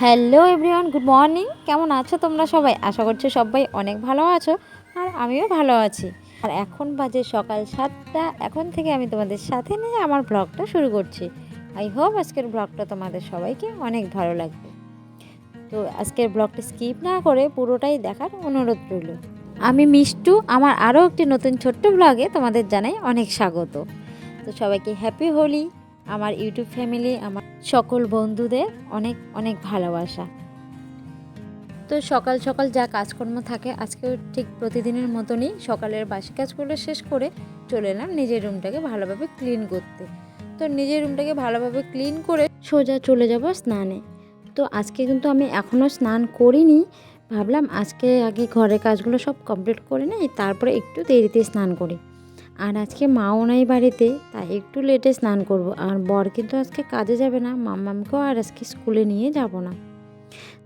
Hello everyone, good morning. কেমন আছো তোমরা সবাই? আশা করছি সবাই অনেক ভালো আছো আর আমিও ভালো আছি। আর এখন বাজে সকাল সাতটা। এখন থেকে আমি তোমাদের সাথে নিয়ে আমার ব্লগটা শুরু করছি। আই হোপ আজকের ব্লগটা তোমাদের সবাইকে অনেক ভালো লাগবে। তো আজকের ব্লগটা স্কিপ না করে পুরোটাই দেখার অনুরোধ রইল। আমি মিষ্টু, আমার আরও একটি নতুন ছোট্ট ব্লগে তোমাদের জানাই অনেক স্বাগত। তো সবাইকে হ্যাপি হোলি। আমার ইউটিউব ফ্যামিলি, আমার সকল বন্ধুদের অনেক অনেক ভালোবাসা। তো সকাল সকাল যা কাজকর্ম থাকে, আজকেও ঠিক প্রতিদিনের মতনই সকালের বাসি কাজগুলো শেষ করে চলে এলাম নিজের রুমটাকে ভালোভাবে ক্লিন করতে। তো নিজের রুমটাকে ভালোভাবে ক্লিন করে সোজা চলে যাব স্নানে। তো আজকে কিন্তু আমি এখনও স্নান করিনি, ভাবলাম আজকে আগে ঘরের কাজগুলো সব কমপ্লিট করে নেই, তারপরে একটু দেরিতে স্নান করি। আর আজকে মাও নাই বাড়িতে, তাই একটু লেটে স্নান করব। আর বর কিন্তু আজকে কাজে যাবে না, মাম্মামকেও আর আজকে স্কুলে নিয়ে যাব না।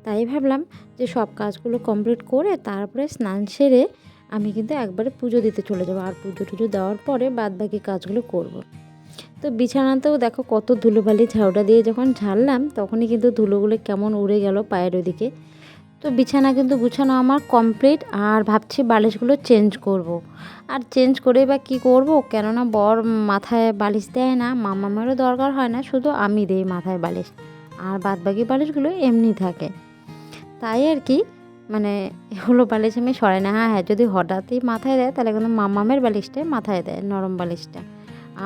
তাই ভাবলাম যে সব কাজগুলো কমপ্লিট করে তারপরে স্নান সেরে আমি কিন্তু একবারে পুজো দিতে চলে যাব। আর পুজো টুজো দেওয়ার পরে বাদ বাকি কাজগুলো করব। তো বিছানাতেও দেখো কত ধুলোবালি ঝাউটা দিয়ে যখন ঝাড়লাম, তখনই কিন্তু ধুলোগুলো কেমন উড়ে গেল পায়ের ওদিকে। তো বিছানা কিন্তু গুছানো আমার কমপ্লিট আর ভাবছি বালিশগুলো চেঞ্জ করব। আর চেঞ্জ করে বা কী করব? কেননা বর মাথায় বালিশ দেয় না, মামামেরও দরকার হয় না, শুধু আমি দিই মাথায় বালিশ। আর বাদ বাকি বালিশগুলো এমনি থাকে। তাই আর কি মানে হলো বালিশ আমি সরাই না। হ্যাঁ হ্যাঁ যদি হঠাৎই মাথায় দেয়, তাহলে কিন্তু মামামের বালিশটাই মাথায় দেয়, নরম বালিশটা।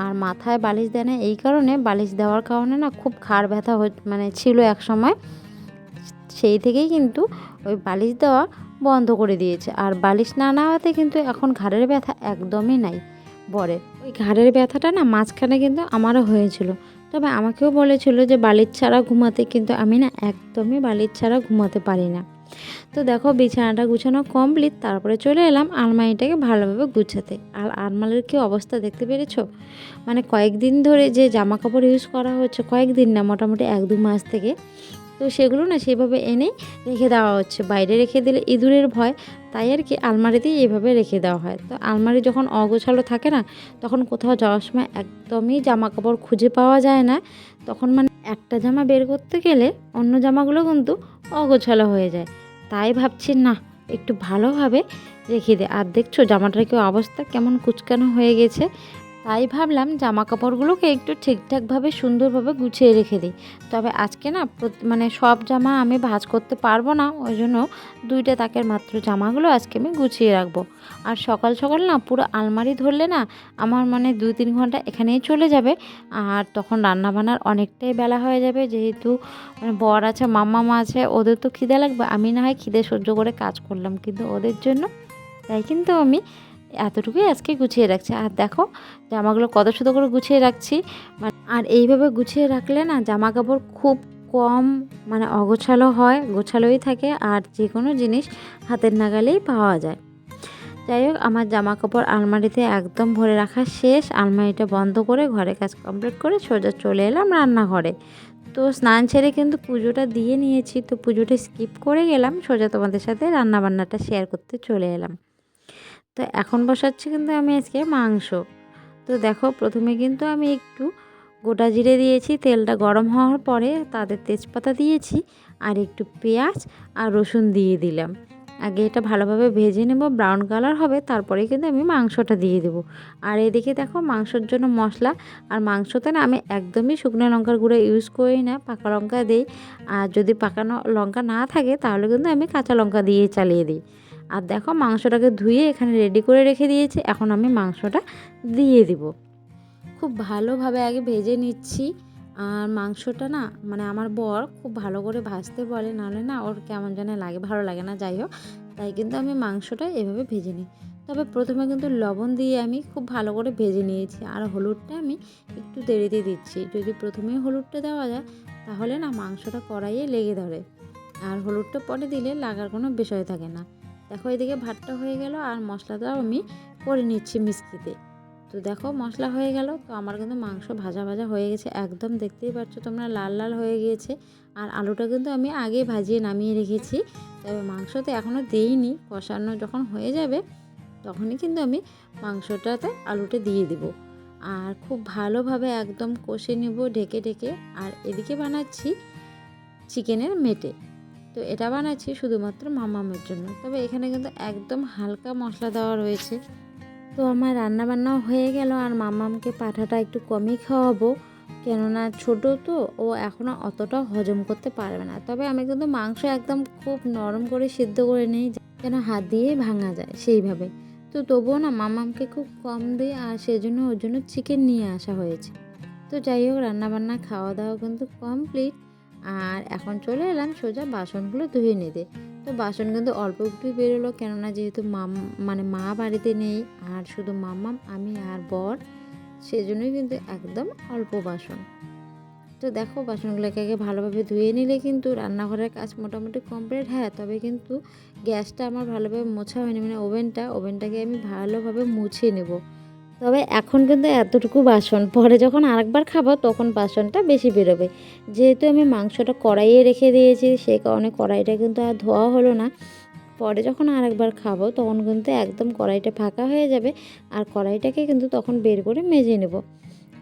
আর মাথায় বালিশ দেয় না, এই কারণে বালিশ দেওয়ার কারণে না খুব ঘাড় ব্যথা মানে ছিল এক সময়। সেই থেকেই কিন্তু ওই বালিশ দেওয়া বন্ধ করে দিয়েছে। আর বালিশ না নেওয়াতে কিন্তু এখন ঘাড়ের ব্যথা একদমই নাই বরে। ওই ঘাড়ের ব্যথাটা না মাঝখানে কিন্তু আমারও হয়েছিল। তবে আমাকেও বলেছিল যে বালিশ ছাড়া ঘুমাতে কিন্তু আমি না একদমই বালিশ ছাড়া ঘুমাতে পারি না। তো দেখো বিছানাটা গুছানো কমপ্লিট তারপরে চলে এলাম আলমারিটাকে ভালোভাবে গুছাতে। আর আলমারির কি অবস্থা দেখতে পেরেছ? মানে কয়েকদিন ধরে যে জামা কাপড় ইউজ করা হচ্ছে, কয়েকদিন না, মোটামুটি এক দু মাস থেকে তো সেগুলো না সেভাবে এনেই রেখে দেওয়া হচ্ছে। বাইরে রেখে দিলে ইঁদুরের ভয়, তাই আর কি আলমারিতেই এইভাবে রেখে দেওয়া হয়। তো আলমারি যখন অগোছালো থাকে না, তখন কোথাও যাওয়ার সময় একদমই জামা কাপড় খুঁজে পাওয়া যায় না। তখন মানে একটা জামা বের করতে গেলে অন্য জামাগুলো কিন্তু অগোছালো হয়ে যায়। তাই ভাবছি, না, একটু ভালোভাবে রেখে দে। আর দেখছ জামাটার কেউ অবস্থা? কেমন কুচকানো হয়ে গেছে। তাই ভাবলাম জামা কাপড়গুলোকে একটু ঠিকঠাকভাবে, সুন্দরভাবে গুছিয়ে রেখে দিই। তবে আজকে না মানে সব জামা আমি ভাজ করতে পারব না, ওই জন্য দুইটা তাকের মাত্র জামাগুলো আজকে আমি গুছিয়ে রাখব। আর সকাল সকাল না পুরো আলমারি ধরলে না আমার মানে দুই তিন ঘণ্টা এখানেই চলে যাবে। আর তখন রান্না বান্নার অনেকটাই বেলা হয়ে যাবে, যেহেতু মানে বর আছে মাম্মা মা আছে, ওদের তো খিদে লাগবে। আমি না হয় খিদে সহ্য করে কাজ করলাম, কিন্তু ওদের জন্য তাই কিন্তু আমি এতটুকুই আজকে গুছিয়ে রাখছি। আর দেখো, জামাগুলো কত সুন্দর করে গুছিয়ে রাখছি। আর এইভাবে গুছিয়ে রাখলে না জামা কাপড় খুব কম মানে অগোছালো হয়, গোছালোই থাকে, আর যে কোনো জিনিস হাতের নাগালেই পাওয়া যায়। যাই হোক, আমার জামা কাপড় আলমারিতে একদম ভরে রাখা শেষ। আলমারিটা বন্ধ করে ঘরে কাজ কমপ্লিট করে সোজা চলে এলাম রান্নাঘরে। তো স্নান ছেড়ে কিন্তু পুজোটা দিয়ে নিয়েছি, তো পুজোটা স্কিপ করে গেলাম। সোজা তোমাদের সাথে রান্নাবান্নাটা শেয়ার করতে চলে এলাম। তো এখন বসাচ্ছি কিন্তু আমি আজকে মাংস। তো দেখো, প্রথমে কিন্তু আমি একটু গোটা জিরে দিয়েছি, তেলটা গরম হওয়ার পরে তাদের তেজপাতা দিয়েছি আর একটু পেঁয়াজ আর রসুন দিয়ে দিলাম। আগে এটা ভালোভাবে ভেজে নেব, ব্রাউন কালার হবে, তারপরে কিন্তু আমি মাংসটা দিয়ে দেবো। আর এদিকে দেখো, মাংসর জন্য মশলা আর মাংসতে না আমি একদমই শুকনো লঙ্কার গুঁড়ো ইউজ করি না, পাকা লঙ্কা দিই। আর যদি পাকানো লঙ্কা না থাকে, তাহলে কিন্তু আমি কাঁচা লঙ্কা দিয়ে চালিয়ে দিই। আর দেখো মাংসটাকে ধুয়ে এখানে রেডি করে রেখে দিয়েছি। এখন আমি মাংসটা দিয়ে দিব। খুব ভালোভাবে আগে ভেজে নিচ্ছি। আর মাংসটা না মানে আমার বর খুব ভালো করে ভাজতে বলে নাহলে না ওর কেমন যেন লাগে, ভালো লাগে না, যাই হোক। তাই কিন্তু আমি মাংসটা এভাবে ভেজে নিই। তবে প্রথমে কিন্তু লবণ দিয়ে আমি খুব ভালো করে ভেজে নিয়েছি। আর হলুদটা আমি একটু দেরিতে দিচ্ছি। যদি প্রথমেই হলুদটা দেওয়া যায়, তাহলে না মাংসটা কড়াইয়ে লেগে ধরে। আর হলুদটা পরে দিলে লাগার কোনো বিষয় থাকে না। দেখো, এদিকে ভাতটা হয়ে গেল আর মশলাটাও আমি করে নিচ্ছি মিষ্টিতে। তো দেখো, মশলা হয়ে গেল। তো আমার কিন্তু মাংস ভাজা ভাজা হয়ে গেছে। একদম দেখতেই পাচ্ছ তোমরা, লাল লাল হয়ে গিয়েছে। আর আলুটা কিন্তু আমি আগে ভাজিয়ে নামিয়ে রেখেছি। তবে মাংসতে এখনও দিইনি। কষানো যখন হয়ে যাবে, তখনই কিন্তু আমি মাংসটাতে আলুটা দিয়ে দিব। আর খুব ভালোভাবে একদম কষে নেব ঢেকে ঢেকে। আর এদিকে বানাচ্ছি চিকেনের মেটে। তো এটা বানাচ্ছি শুধুমাত্র মামামের জন্য। তবে এখানে কিন্তু একদম হালকা মশলা দেওয়া রয়েছে। তো আমার রান্না বান্নাও হয়ে গেল আর মামামকে পাঠাটা একটু কমই খাওয়াবো। কেননা ছোট তো, ও এখনও অতটা হজম করতে পারবে না। তবে আমি কিন্তু মাংস একদম খুব নরম করে সিদ্ধ করে নিই, যেন হাত দিয়ে ভাঙা যায় সেইভাবে। তো তবুও না মামামকে খুব কম দিই আর সেজন্য ওর জন্য চিকেন নিয়ে আসা হয়েছে। তো যাই হোক, রান্নাবান্না খাওয়া দাওয়া কিন্তু কমপ্লিট আর এখন চলে এলাম সোজা বাসনগুলো ধুয়ে নিতে। তো বাসন কিন্তু অল্প একটুই বেরোলো, কেননা যেহেতু মাম মানে মা বাড়িতে নেই, আর শুধু মাম্মাম, আমি আর বর, সেজন্যই কিন্তু একদম অল্প বাসন। তো দেখো বাসনগুলোকে আগে ভালোভাবে ধুয়ে নিলে কিন্তু রান্নাঘরের কাজ মোটামুটি কমপ্লিট হ্যাঁ তবে কিন্তু গ্যাসটা আমার ভালোভাবে মোছা হয়নি মানে ওভেনটা, ওভেনটাকে আমি ভালোভাবে মুছে নেব। তবে এখন কিন্তু এতটুকু বাসন। পরে যখন আরেকবার খাব, তখন বাসনটা বেশি বেরোবে। যেহেতু আমি মাংসটা কড়াইয়ে রেখে দিয়েছি সেই কারণে কড়াইটা কিন্তু আর ধোয়া হলো না। পরে যখন আরেকবার খাব, তখন কিন্তু একদম কড়াইটা ফাঁকা হয়ে যাবে আর কড়াইটাকে কিন্তু তখন বের করে মেজে নেব।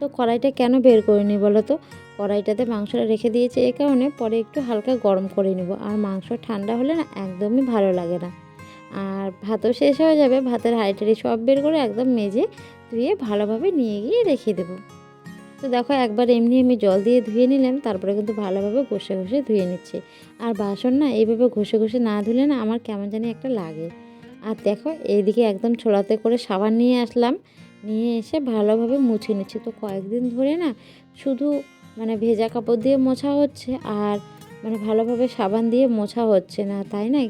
তো কড়াইটা কেন বের করে নিই বলো তো? কড়াইটাতে মাংসটা রেখে দিয়েছি এ কারণে পরে একটু হালকা গরম করে নেব। আর মাংস ঠান্ডা হলে না একদমই ভালো লাগে না। আর ভাতও শেষ হয়ে যাবে। ভাতের হাঁড়িটারি সব বের করে একদম মেজে ধুয়ে ভালোভাবে নিয়ে গিয়ে রেখে দেবো। তো দেখো একবার এমনি আমি জল দিয়ে ধুয়ে নিলাম, তারপরে কিন্তু ভালোভাবে ঘষে ঘষে ধুয়ে নিচ্ছি। আর বাসন না এইভাবে ঘষে ঘষে না ধুলে না আমার কেমন জানি একটা লাগে। আর দেখো এইদিকে একদম ছোলাতে করে সাবান নিয়ে আসলাম, নিয়ে এসে ভালোভাবে মুছে নিচ্ছি। তো কয়েকদিন ধরে না শুধু মানে ভেজা কাপড় দিয়ে মোছা হচ্ছে আর মানে ভালোভাবে সাবান দিয়ে মোছা হচ্ছে না, তাই না?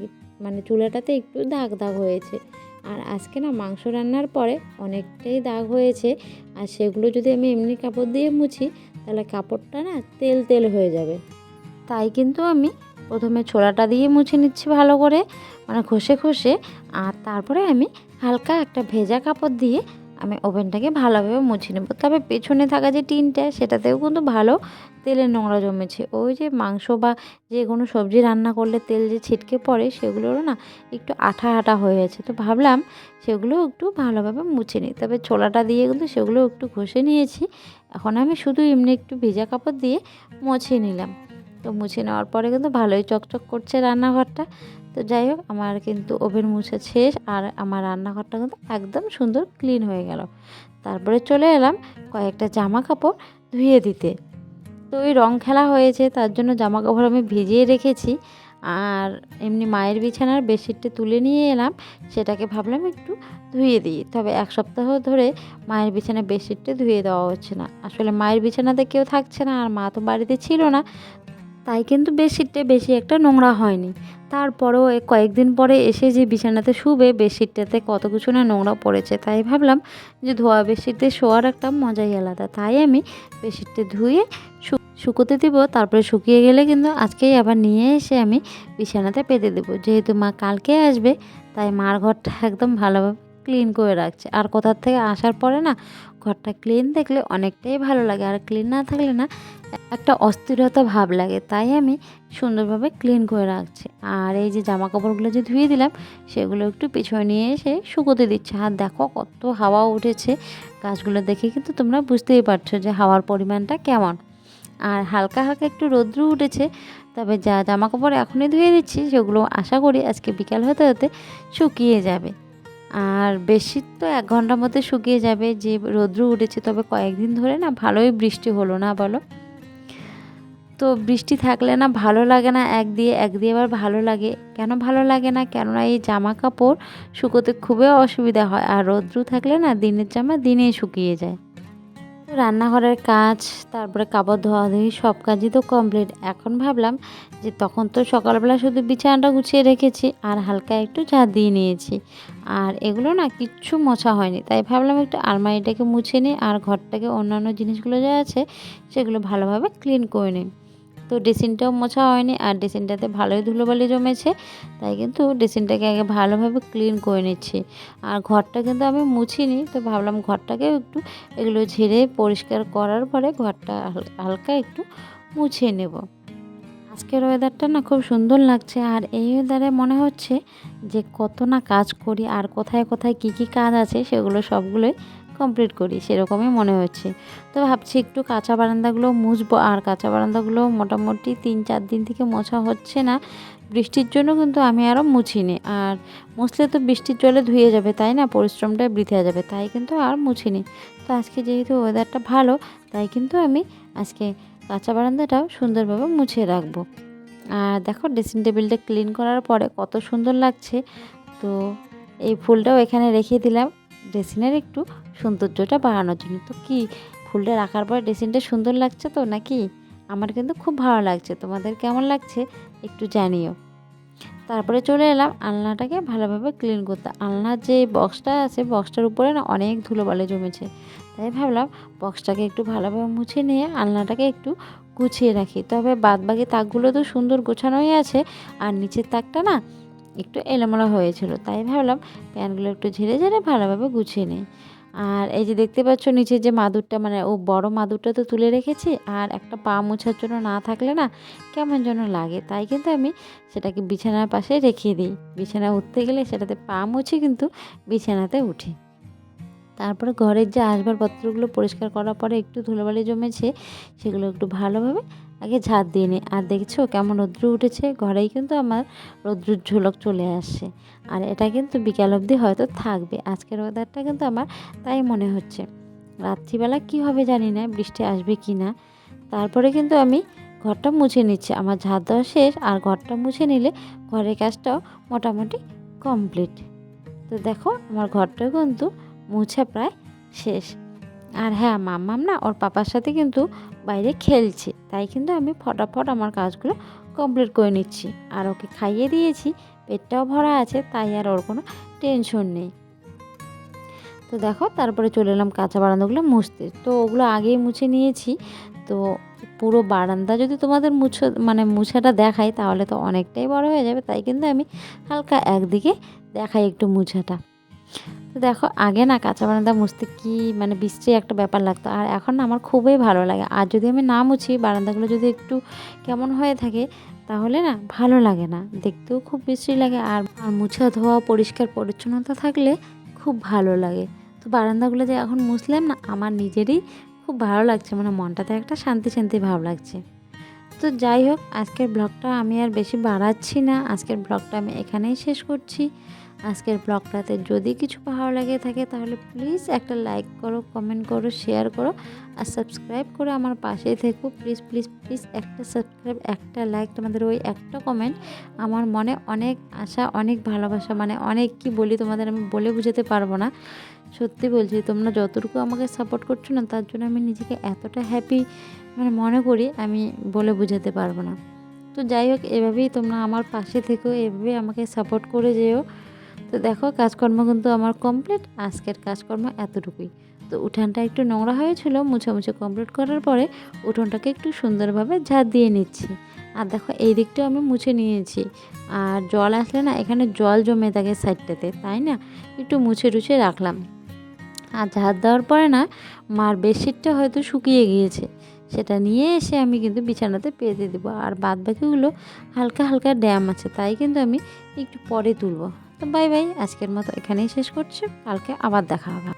মানে চুলাটাতে একটু দাগ দাগ হয়েছে। আর আজকে না মাংস রান্নার পরে অনেকটাই দাগ হয়েছে। আর সেগুলো যদি আমি এমনি কাপড় দিয়ে মুছি, তাহলে কাপড়টা না তেল তেল হয়ে যাবে। তাই কিন্তু আমি প্রথমে ছোলাটা দিয়ে মুছে নিচ্ছি ভালো করে মানে ঘষে ঘষে আর তারপরে আমি হালকা একটা ভেজা কাপড় দিয়ে আমি ওভেনটাকে ভালোভাবে মুছে নেব। তবে পেছনে থাকা যে টিনটা, সেটাতেও কিন্তু ভালো তেলের নোংরা জমেছে। ওই যে মাংস বা যে কোনো সবজি রান্না করলে তেল যে ছিটকে পড়ে, সেগুলোরও না একটু আঠা আঠা হয়ে আছে। তো ভাবলাম সেগুলো একটু ভালোভাবে মুছে নিই। তবে ছোলাটা দিয়ে কিন্তু সেগুলো একটু ঘষে নিয়েছি। এখন আমি শুধু এমনি একটু ভেজা কাপড় দিয়ে মুছে নিলাম। তো মুছে নেওয়ার পরে কিন্তু ভালোই চকচক করছে রান্নাঘরটা। তো যাই হোক, আমার কিন্তু ওভেন মুছে শেষ আর আমার রান্নাঘরটা কিন্তু একদম সুন্দর ক্লিন হয়ে গেল। তারপরে চলে এলাম কয়েকটা জামা কাপড় ধুয়ে দিতে। তো ওই রং খেলা হয়েছে, তার জন্য জামা কাপড় আমি ভিজিয়ে রেখেছি আর এমনি মায়ের বিছানার বেডশিটটা তুলে নিয়ে এলাম, সেটাকে ভাবলাম একটু ধুয়ে দিই। তবে এক সপ্তাহ ধরে মায়ের বিছানার বেডশিটটা ধুয়ে দেওয়া হচ্ছে না। আসলে মায়ের বিছানাতে কেউ থাকছে না আর মা তো বাড়িতে ছিল না, তাই কিন্তু বেডশিটটা বেশি একটা নোংরা হয়নি। তারপরেও কয়েকদিন পরে এসে যে বিছানাতে শুবে, বেডশিটটাতে কত কিছু না নোংরা পড়েছে, তাই ভাবলাম যে ধোয়া বেডশিটে শোয়ার একটা মজাই আলাদা। তাই আমি বেডশিটটা ধুয়ে শুকোতে দিব, তারপরে শুকিয়ে গেলে কিন্তু আজকেই আবার নিয়ে এসে আমি বিছানাতে পেতে দেবো। যেহেতু মা কালকে আসবে, তাই মার ঘরটা একদম ভালোভাবে ক্লিন করে রাখছে। আর কোথার থেকে আসার পরে না, ঘরটা ক্লিন দেখলে অনেকটাই ভালো লাগে। আর ক্লিন না থাকলে না একটা অস্থিরতা ভাব লাগে, তাই আমি সুন্দরভাবে ক্লিন করে রাখছি। আর এই যে জামা কাপড়গুলো যে ধুয়ে দিলাম, সেগুলো একটু পিছনে নিয়ে এসে শুকোতে দিচ্ছে। আর দেখো কত হাওয়া উঠেছে, গাছগুলো দেখে কিন্তু তোমরা বুঝতেই পারছ যে হাওয়ার পরিমাণটা কেমন। আর হালকা হালকা একটু রৌদ্র উঠেছে, তবে যা জামা কাপড় এখনই ধুয়ে দিচ্ছি, সেগুলো আশা করি আজকে বিকাল হতে হতে শুকিয়ে যাবে। আর বেশি তো এক ঘণ্টার মধ্যে শুকিয়ে যাবে, যে রৌদ্র উঠেছে, তবে কয়েকদিন ধরে না ভালোই বৃষ্টি হলো না বলো। তো বৃষ্টি থাকলে না ভালো লাগে না, এক দিয়ে এক দিয়ে আবার ভালো লাগে। কেন ভালো লাগে না? কেননা এই জামা কাপড় শুকোতে খুবই অসুবিধা হয়, আর রৌদ্র থাকলে না দিনের জামা দিনেই শুকিয়ে যায়। রান্নাঘরের কাজ, তারপরে কাপড় ধোয়াধুয়ি সব কাজই তো কমপ্লিট এখন ভাবলাম যে তখন তো সকালবেলা শুধু বিছানাটা গুছিয়ে রেখেছি, আর হালকা একটু ঝাঁ দিয়ে নিয়েছি। আর এগুলো না কিচ্ছু মোছা হয়নি, তাই ভাবলাম একটু আলমারিটাকে মুছে নিই, আর ঘরটাকে অন্যান্য জিনিসগুলো যা আছে সেগুলো ভালোভাবে ক্লিন করে নিই। তো ড্রেসিনটাও মোছা হয়নি আর ড্রেসিনটাতে ভালোই ধুলোবালি জমেছে, তাই কিন্তু ড্রেসিনটাকে আগে ভালোভাবে ক্লিন করে নিচ্ছি। আর ঘরটা কিন্তু আমি মুছিনি, তো ভাবলাম ঘরটাকে একটু এগুলো ঝেড়ে পরিষ্কার করার পরে ঘরটা হালকা একটু মুছে নেব। আজকের ওয়েদারটা না খুব সুন্দর লাগছে আর এই ওয়েদারে মনে হচ্ছে যে কত না কাজ করি আর কোথায় কোথায় কি কি কাজ আছে সেগুলো সবগুলোই কমপ্লিট করি, সেরকমই মনে হচ্ছে। তো ভাবছি একটু কাঁচা বারান্দাগুলো মুছবো, আর কাঁচা বারান্দাগুলো মোটামুটি তিন চার দিন থেকে মোছা হচ্ছে না। বৃষ্টির জন্য কিন্তু আমি আরও মুছিনি, আর মুছলে তো বৃষ্টির জলে ধুয়ে যাবে, তাই না? পরিশ্রমটা বৃথা যাবে, তাই কিন্তু আর মুছিনি। তো আজকে যেহেতু ওয়েদারটা ভালো, তাই কিন্তু আমি আজকে কাঁচা বারান্দাটাও সুন্দরভাবে মুছে রাখব। আর দেখো ড্রেসিং টেবিলটা ক্লিন করার পরে কত সুন্দর লাগছে। তো এই ফুলটাও এখানে রেখে দিলাম ড্রেসিংয়ের একটু সৌন্দর্যটা বাড়ানোর জন্য। তো কি, ফুলটা রাখার পর ড্রেসিংটা সুন্দর লাগছে তো নাকি? আমার কিন্তু খুব ভালো লাগছে। তোমাদের কেমন লাগছে একটু জানিও। তারপরে চলে এলাম আলনাটাকে ভালোভাবে ক্লিন করতে। আলনার যে বক্সটা আছে বক্সটার উপরে না অনেক ধুলো ধুলোবালি জমেছে। তাই ভাবলাম বক্সটাকে একটু ভালোভাবে মুছে নিয়ে আলনাটাকে একটু গুছিয়ে রাখি। তবে বাদ বাকি তাকগুলো তো সুন্দর গোছানোই আছে আর নিচের তাকটা না একটু এলোমেলো হয়েছিল। তাই ভাবলাম প্যানগুলো একটু ঝেড়ে ঝেড়ে ভালোভাবে গুছিয়ে নিই। আর এই যে দেখতে পাচ্ছ নিচে যে মাদুরটা মানে ও বড় মাদুরটা তো তুলে রেখেছি, আর একটা পা মোছার জন্য না থাকলে না কেমন যেন লাগে। তাই কিন্তু আমি সেটাকে বিছানার পাশে রেখে দিই। বিছানা উঠতে গেলে সেটাতে পা মুছে কিন্তু বিছানাতে উঠি। তারপরে ঘরের যে আসবাবপত্রগুলো পরিষ্কার করার পরে একটু ধুলোবালি জমেছে, সেগুলো একটু ভালোভাবে আগে ঝাড় দিয়ে নিই আর দেখছ কেমন রৌদ্র উঠেছে? ঘরেই কিন্তু আমার রৌদ্রুর ঝলক চলে আসছে আর এটা কিন্তু বিকাল অবধি হয়তো থাকবে। আজকের ওয়েদারটা কিন্তু আমার তাই মনে হচ্ছে। রাত্রিবেলা কী হবে জানি না, বৃষ্টি আসবে কি না। তারপরে কিন্তু আমি ঘরটা মুছে নিচ্ছি। আমার ঝাড় দেওয়া শেষ। আর ঘরটা মুছে নিলে ঘরের কাজটাও মোটামুটি কমপ্লিট তো দেখো, আমার ঘরটাও কিন্তু মুছে প্রায় শেষ। আর হ্যাঁ মাম্মাম না ওর পাপার সাথে কিন্তু বাইরে খেলছে। তাই কিন্তু আমি ফটাফট আমার কাজগুলো কমপ্লিট করে নিচ্ছি। আর ওকে খাইয়ে দিয়েছি, পেটটাও ভরা আছে, তাই আর ওর কোনো টেনশন নেই। তো দেখো, তারপরে চলে এলাম কাঁচা বারান্দাগুলো মুছতে। তো ওগুলো আগেই মুছে নিয়েছি। তো পুরো বারান্দা যদি তোমাদের মুছো মানে মুছাটা দেখাই, তাহলে তো অনেকটাই বড় হয়ে যাবে। তাই কিন্তু আমি হালকা একদিকে দেখাই একটু মুছাটা। তো দেখো, আগে না কাঁচা বারান্দা মুছতে কি মানে বিশ্রী একটা ব্যাপার লাগতো। আর এখন না আমার খুবই ভালো লাগে। আর যদি আমি না মুছি, বারান্দাগুলো যদি একটু কেমন হয়ে থাকে, তাহলে না ভালো লাগে না। দেখতেও খুব বিশ্রী লাগে। আর আর মুছা ধোয়া, পরিষ্কার, পরিচ্ছন্নতা থাকলে খুব ভালো লাগে। তো বারান্দাগুলো যে এখন মুছলাম না, আমার নিজেরই খুব ভালো লাগছে। মানে মনটাতে একটা শান্তি শান্তি ভাব লাগছে। তো যাই হোক, আজকের ব্লগটা আমি আর বেশি বাড়াচ্ছি না। আজকের ব্লগটা আমি এখানেই শেষ করছি। আজকের ব্লগটাতে যদি কিছু ভালো লাগে থাকে তাহলে প্লিজ একটা লাইক করো কমেন্ট করো শেয়ার করো আর সাবস্ক্রাইব করে আমার পাশেই থেকো। প্লিজ প্লিজ প্লিজ একটা সাবস্ক্রাইব একটা লাইক তোমাদের ওই একটা কমেন্ট আমার মনে অনেক আশা, অনেক ভালোবাসা মানে অনেক কি বলি তোমাদের আমি বলে বুঝাতে পারব না। সত্যি বলছি, তোমরা যতটুকু আমাকে সাপোর্ট করছ না, তার জন্য আমি নিজেকে এতটা হ্যাপি মানে মনে করি আমি বলে বোঝাতে পারব না। তো যাই হোক, এভাবেই তোমরা আমার পাশে থেকো, এভাবেই আমাকে সাপোর্ট করে যেও। তো দেখো, কাজকর্ম কিন্তু আমার কমপ্লিট আজকের কাজকর্ম এতটুকুই। তো উঠানটা একটু নোংরা হয়েছিল মুছে কমপ্লিট করার পরে উঠোনটাকে একটু সুন্দরভাবে ঝাড় দিয়ে নিচ্ছি। আর দেখো, এই দিকটাও আমি মুছে নিয়েছি। আর জল আসলে না, এখানে জল জমে থাকে সাইডটাতে, তাই না? একটু মুছে টুছে রাখলাম। আর ঝাড় দেওয়ার পরে না, মার বেডশিটটা হয়তো শুকিয়ে গিয়েছে। সেটা নিয়ে এসে আমি কিন্তু বিছানাতে পেতে দেবো। আর বাদ বাকিগুলো হালকা হালকা ড্যাম আছে, তাই কিন্তু আমি একটু পরে তুলবো। তো বাই বাই আজকের মতো এখানেই শেষ করছি। কালকে আবার দেখা হবে।